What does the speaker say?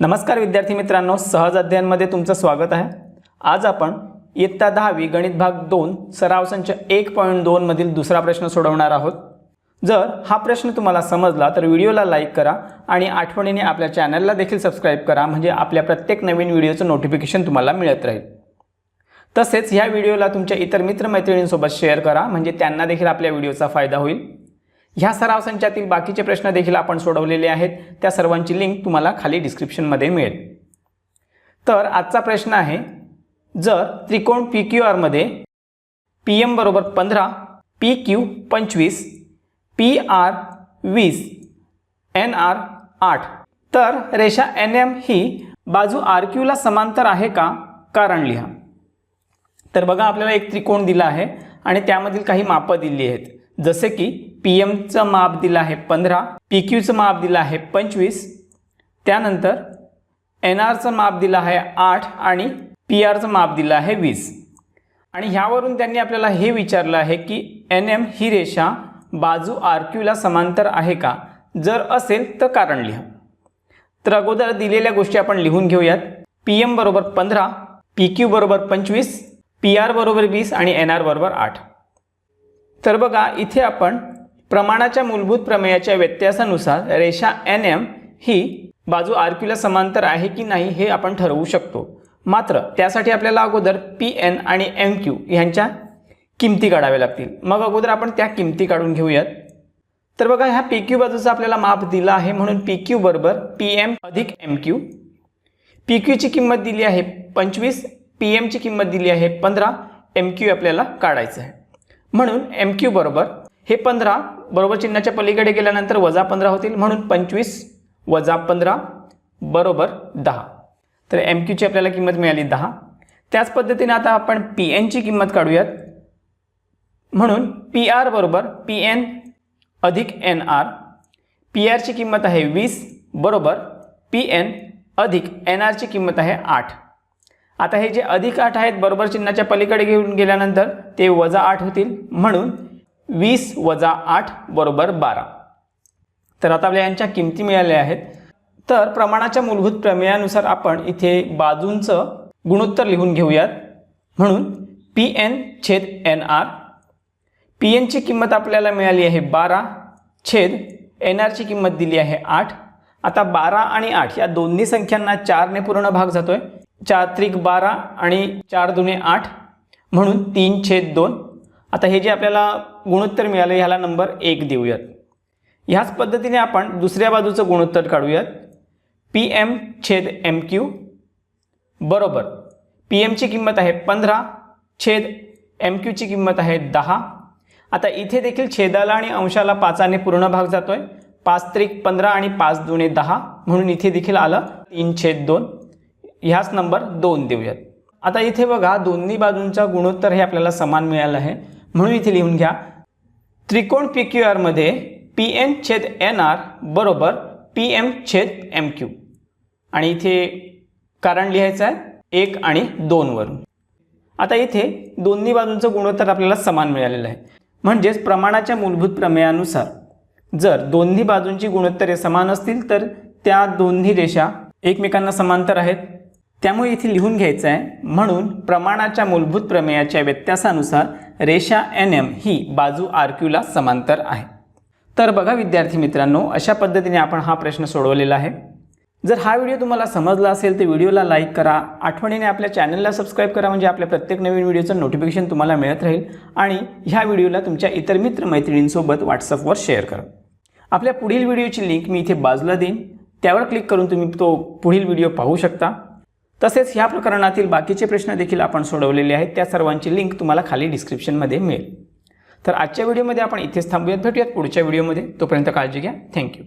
नमस्कार विद्यार्थी मित्रांनो सहज अध्ययनमध्ये तुमचं स्वागत आहे. आज आपण इयत्ता दहावी गणित भाग दोन सराव संच एक पॉईंट दोनमधील दुसरा प्रश्न सोडवणार आहोत. जर हा प्रश्न तुम्हाला समजला तर व्हिडिओला लाईक करा आणि आठवणीने आपल्या चॅनलला देखील सबस्क्राईब करा म्हणजे आपल्या प्रत्येक नवीन व्हिडिओचं नोटिफिकेशन तुम्हाला मिळत राहील. तसेच ह्या व्हिडिओला तुमच्या इतर मित्रमैत्रिणींसोबत शेअर करा म्हणजे त्यांना देखील आपल्या व्हिडिओचा फायदा होईल. ह्या सराव संचातील बाकीचे प्रश्न देखील आपण सोडवलेले आहेत. त्या सर्वांची लिंक तुम्हाला खाली डिस्क्रिप्शनमध्ये मिळेल. तर आजचा प्रश्न आहे जर त्रिकोण पी क्यू आरमध्ये पी एम बरोबर पंधरा पी क्यू पंचवीस पी आर वीस एन आर आठ तर रेषा एन एम ही बाजू आर क्यूला समांतर आहे का? कारण लिहा. तर बघा आपल्याला एक त्रिकोण दिला आहे आणि त्यामधील काही मापं दिली आहेत. जसे की पी एमचं माप दिलं आहे पंधरा पी क्यूचं माप दिलं आहे पंचवीस. त्यानंतर एन आरचं माप दिलं आहे आठ आणि पी आरचं माप दिलं आहे वीस. आणि ह्यावरून त्यांनी आपल्याला हे विचारलं आहे की एन एम ही रेषा बाजू आर क्यूला समांतर आहे का? जर असेल तर कारण लिहा. तर अगोदर दिलेल्या गोष्टी आपण लिहून घेऊयात. पी एम बरोबर पंधरा पी क्यू बरोबर पंचवीस पी आर बरोबर वीस आणि एन आर बरोबर आठ. तर बघा इथे आपण प्रमाणाच्या मूलभूत प्रमेयाच्या व्यत्यासानुसार रेषा एन एम ही बाजू आर क्यूला समांतर आहे की नाही हे आपण ठरवू शकतो. मात्र त्यासाठी आपल्याला अगोदर पी एन आणि एम क्यू ह्यांच्या किमती काढाव्या लागतील. मग अगोदर आपण त्या किमती काढून घेऊयात. तर बघा ह्या पी क्यू बाजूचा आपल्याला माप दिला आहे म्हणून पी क्यू बरोबर पी एम अधिक एम क्यू पी क्यूची किंमत दिली आहे पंचवीस पी एमची किंमत दिली आहे पंधरा एम क्यू आपल्याला काढायचं आहे. म्हणून एम क्यू बरोबर हे पंधरा बरोबर चिन्हाच्या पलीकडे गेल्यानंतर वजा पंधरा होतील म्हणून पंचवीस वजा पंधरा बरोबर दहा. तर एम क्यूची आपल्याला किंमत मिळाली दहा. त्याच पद्धतीने आता आपण पी एनची किंमत काढूयात. म्हणून पी आर बरोबर पी एन अधिक एन आर पी आरची किंमत आहे वीस बरोबर पी एन अधिक एन आरची किंमत आहे आठ. आता हे जे अधिक आठ आहेत बरोबर चिन्हाच्या पलीकडे घेऊन गेल्यानंतर ते वजा आठ होतील. म्हणून वीस वजा आठ बरोबर बारा. तर आता आपल्या यांच्या किमती मिळाल्या आहेत. तर प्रमाणाच्या मूलभूत प्रमेयानुसार आपण इथे बाजूंचं गुणोत्तर लिहून घेऊयात. म्हणून पी एन छेद एन आर पी एनची किंमत आपल्याला मिळाली आहे बारा छेद एन आरची किंमत दिली आहे आठ. आता बारा आणि आठ या दोन्ही संख्यांना चारने पूर्ण भाग जातोय. चार त्रिक बारा आणि चार दुने आठ. म्हणून तीन छेद दोन. आता हे जे आपल्याला गुणोत्तर मिळालं ह्याला नंबर एक देऊयात. ह्याच पद्धतीने आपण दुसऱ्या बाजूचं गुणोत्तर काढूयात. पी एम छेद एम क्यू बरोबर. पी एमची किंमत आहे पंधरा छेद एम क्यूची किंमत आहे दहा. आता इथे देखील छेदाला आणि अंशाला पाचाने पूर्ण भाग जातो आहे पाच त्रिक पंधरा आणि पाच दुने दहा म्हणून इथे देखील आलं तीन छेद दोन. ह्याच नंबर दोन देऊयात. आता इथे बघा दोन्ही बाजूंचा गुणोत्तर हे आपल्याला समान मिळालं आहे. म्हणून इथे लिहून घ्या. त्रिकोण पी क्यू आरमध्ये पी एन छेद एन आर बरोबर पी एम छेद एम क्यू आणि इथे कारण लिहायचं आहे एक आणि दोनवरून आता इथे दोन्ही बाजूंचं गुणोत्तर आपल्याला समान मिळालेलं आहे. म्हणजेच प्रमाणाच्या मूलभूत प्रमेयानुसार जर दोन्ही बाजूंची गुणोत्तरे समान असतील तर त्या दोन्ही रेषा एकमेकांना समांतर आहेत. त्यामुळे इथे लिहून घ्यायचं आहे म्हणून प्रमाणाच्या मूलभूत प्रमेयाच्या व्यत्यासानुसार रेषा एन एम ही बाजू आर क्यूला समांतर आहे. तर बघा विद्यार्थी मित्रांनो अशा पद्धतीने आपण हा प्रश्न सोडवलेला आहे. जर हा व्हिडिओ तुम्हाला समजला असेल तर व्हिडिओला लाईक करा. आठवणीने आपल्या चॅनलला सबस्क्राईब करा म्हणजे आपल्या प्रत्येक नवीन व्हिडिओचं नोटिफिकेशन तुम्हाला मिळत राहील. आणि ह्या व्हिडिओला तुमच्या इतर मित्रमैत्रिणींसोबत व्हॉट्सअपवर शेअर करा. आपल्या पुढील व्हिडिओची लिंक मी इथे बाजूला देईन. त्यावर क्लिक करून तुम्ही तो पुढील व्हिडिओ पाहू शकता. तसेच ह्या प्रकरणातील बाकीचे प्रश्न देखील आपण सोडवलेले आहेत. त्या सर्वांची लिंक तुम्हाला खाली डिस्क्रिप्शनमध्ये मिळेल. तर आजच्या व्हिडिओमध्ये आपण इथेच थांबूयात. भेटूयात पुढच्या व्हिडिओमध्ये तोपर्यंत काळजी घ्या. थँक्यू